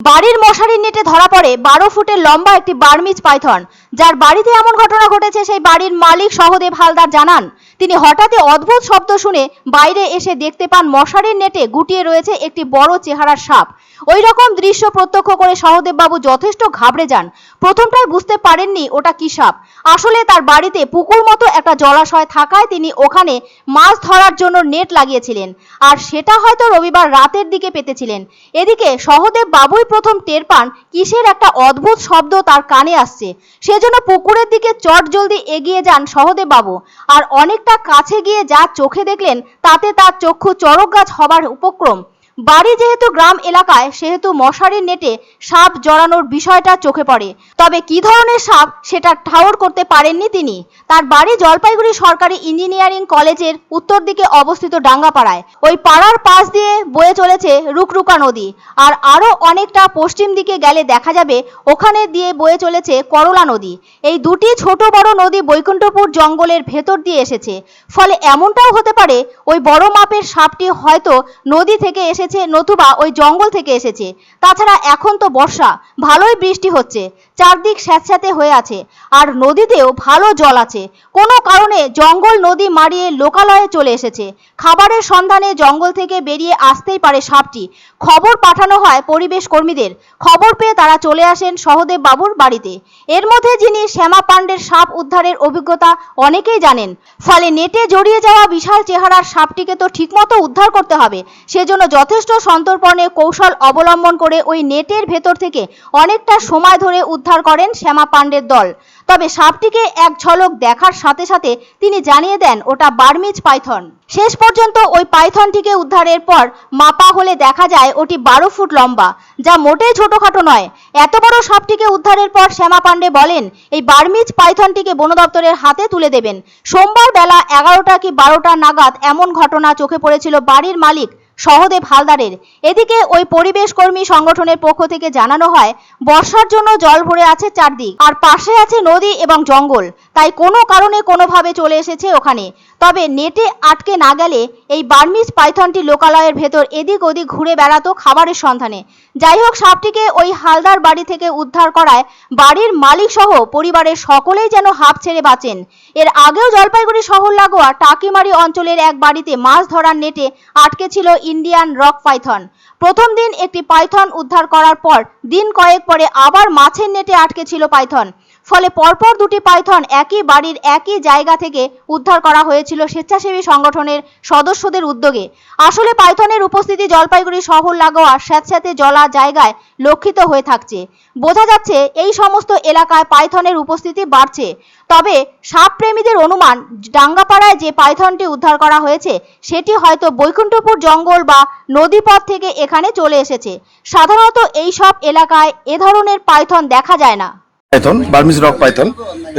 বাড়ির মশারির নেটে ধরা পড়ে বারো ফুটের লম্বা একটি বার্মিজ পাইথন। যার বাড়িতে এমন ঘটনা ঘটেছে, সেই বাড়ির মালিক সহদেব হালদার জানান, তিনি হঠাৎই অদ্ভুত শব্দ শুনে বাইরে এসে দেখতে পান মশারির নেটে গুটিয়ে রয়েছে একটি বড় চেহারার সাপ। ওই রকম দৃশ্য প্রত্যক্ষ করে সহদেব বাবু যথেষ্ট ঘাবড়ে যান। প্রথমটায় বুঝতে পারেননি ওটা কি সাপ। আসলে তার বাড়িতে পুকুর মতো একটা জলাশয় থাকায় তিনি ওখানে মাছ ধরার জন্য নেট লাগিয়েছিলেন, আর সেটা হয়তো রবিবার রাতের দিকে পেতেছিলেন। এদিকে সহদেব বাবুই প্রথম টের পান, কিসের একটা অদ্ভুত শব্দ তার কানে আসছে। সেজন্য পুকুরের দিকে চট জলদি এগিয়ে যান সহদেব বাবু আর অনেকটা কাছে গিয়ে যা চোখে দেখলেন, তাতে তার চক্ষু চড়ক গাছ হবার উপক্রম। বাড়ি যেহেতু গ্রাম এলাকায়, সেহেতু মশারির নেটে সাপ জড়ানোর বিষয়টা চোখে পড়ে। তবে কি ধরনের সাপ সেটা ঠাউর করতে পারেননি তিনি? তার বাড়ি জলপাইগুড়ি সরকারি ইঞ্জিনিয়ারিং কলেজের উত্তর দিকে অবস্থিত ডাঙ্গাপাড়ায়। ওই পাড়ার পাশ দিয়ে বয়ে চলেছে রুকরুকা নদী। আর আরও অনেকটা পশ্চিম দিকে গেলে দেখা যাবে, ওখানে দিয়ে বয়ে চলেছে করলা নদী। এই দুটি ছোট বড় নদী বৈকুণ্ঠপুর জঙ্গলের ভেতর দিয়ে এসেছে। ফলে এমনটাও হতে পারে, ওই বড় মাপের সাপটি হয়তো নদী থেকে এসেছে, নতুবা ওই জঙ্গল থেকে এসেছে। তাছাড়া এখন তো বর্ষা, ভালোই বৃষ্টি হচ্ছে, চারদিক স্যাঁতস্যাঁতে হয়ে আছে, আর নদীতেও ভালো জল আছে। কোনো কারণে জঙ্গল নদী মারিয়ে লোকালয়ে চলে এসেছে। খাবারের সন্ধানে জঙ্গল থেকে বেরিয়ে আসতেই পারে সাপটি। খবর পাঠানো হয় পরিবেশ কর্মীদের। খবর পেয়ে তারা চলে আসেন সহদেব বাবুর বাড়িতে। এর মধ্যে যিনি শ্যামা পাণ্ডের সাপ উদ্ধারের অভিজ্ঞতা অনেকেই জানেন। ফলে নেটে জড়িয়ে যাওয়া বিশাল চেহারার সাপটিকে তো ঠিকমতো উদ্ধার করতে হবে, সেজন্য যথেষ্ট সন্তর্পণে কৌশল অবলম্বন করে ওই নেটের ভেতর থেকে অনেকটা সময় ধরে উদ্ধার করেন শ্যামা পাণ্ডের দল। তবে সাপটিকে এক ঝলক দেখার সাথে সাথে তিনি জানিয়ে দেন, ওটা বার্মিজ পাইথন। শেষ পর্যন্ত ওই পাইথনটিকে উদ্ধারের পর মাপা হলে দেখা যায় ওটি বারো ফুট লম্বা, যা মোটেই ছোটখাটো নয়। এত বড় সাপটিকে উদ্ধারের পর শ্যামা পাণ্ডে বলেন, এই বার্মিজ পাইথনটিকে বন দপ্তরের হাতে তুলে দেবেন। সোমবার বেলা এগারোটা কি বারোটা নাগাদ এমন ঘটনা চোখে পড়েছিল বাড়ির মালিক সহদেব হালদারের। এদিকে ওই পরিবেশ কর্মী সংগঠনের পক্ষ থেকে জানানো হয়, বর্ষার জন্য জল ভরে আছে চারদিক, আর পাশে আছে নদী এবং জঙ্গল। তাই কোনো কারণে কোনোভাবে চলে এসেছে ওখানে। তবে নেটে আটকে না গেলে এই বার্মিজ পাইথনটি লোকালয়ের ভেতর এদিক ওদিক ঘুরে বেড়াতো খাবারের সন্ধানে। যাই হোক, সাপটিকে ওই হালদার বাড়ি থেকে উদ্ধার করায় বাড়ির মালিক সহ পরিবারের সকলেই যেন হাঁপ ছেড়ে বাঁচেন। এর আগেও জলপাইগুড়ি শহর লাগোয়া টাকিমারি অঞ্চলের এক বাড়িতে মাছ ধরার নেটে আটকে ছিল ইন্ডিয়ান রক পাইথন। প্রথম দিন একটি পাইথন উদ্ধার করার পর দিন কয়েক পরে আবার মাছের নেটে আটকে ছিল পাইথন। ফলে পরপর দুটি পাইথন একই বাড়ির একই জায়গা থেকে উদ্ধার করা হয়েছিল স্বেচ্ছাসেবী সংগঠনের সদস্যদের উদ্যোগে। আসলে পাইথনের উপস্থিতি জলপাইগুড়ি শহর লাগোয়া স্যাঁতস্যাঁতে জলা জায়গায় লক্ষিত হয়ে থাকছে। বোঝা যাচ্ছে এই সমস্ত এলাকায় পাইথনের উপস্থিতি বাড়ছে। তবে সাপ প্রেমীদের অনুমান, ডাঙ্গাপাড়ায় যে পাইথনটি উদ্ধার করা হয়েছে, সেটি হয়তো বৈকুণ্ঠপুর জঙ্গল বা নদীপথ থেকে এখানে চলে এসেছে। সাধারণত এই সব এলাকায় এ ধরনের পাইথন দেখা যায় না। পাইথন বার্মিজ রক পাইথন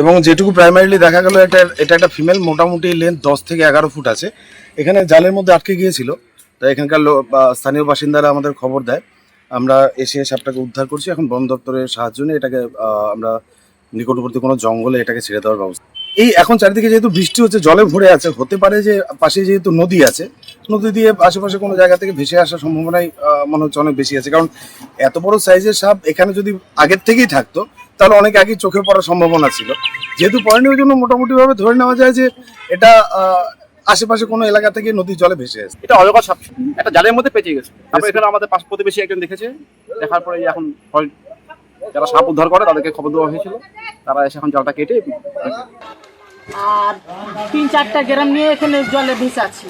এবং যেটুকু প্রাইমারিলি দেখা গেল এটা এটা একটা ফিমেল মোটামুটি লেন্থ দশ থেকে এগারো ফুট আছে। এখানে জালের মধ্যে আটকে গিয়েছিল, তাই এখানকার স্থানীয় বাসিন্দারা আমাদের খবর দেয়। আমরা এসে সাপটাকে উদ্ধার করছি, এখন বন দপ্তরের সাহায্য নিয়ে এটাকে আমরা নিকটবর্তী কোনো জঙ্গলে এটাকে ছেড়ে দেওয়ার ব্যবস্থা। এই এখন চারিদিকে যেহেতু বৃষ্টি হচ্ছে, জলে ভরে আছে, হতে পারে যে পাশে যেহেতু নদী আছে নদী দিয়ে আশেপাশে কোনো জায়গা থেকে ভেসে আসার সম্ভাবনাই মনে হচ্ছে অনেক বেশি আছে। কারণ এত বড় সাইজের সাপ এখানে যদি আগের থেকেই থাকতো তাহলে অনেক আগেই চোখে পড়ার সম্ভাবনা ছিল। যেহেতু পড়েনি ওই জন্য মোটামুটি ভাবে ধরে নেওয়া যায় যে এটা আশেপাশে কোনো এলাকা থেকে নদীর জলে ভেসে এসেছে এটা অজগর সাপ। একটা জালের মধ্যে পেঁচে গেছে। তারপর এখানে আমাদের পাশ প্রতিবেশী একজন দেখেছে। দেখার পরে এখন যারা সাপ উদ্ধার করে তাদেরকে খবর দেওয়া হয়েছিল। তারা এসে এখন জালটা কেটে আর তিন চারটা গ্রাম নিয়ে এখানে জলে ভেসাচ্ছি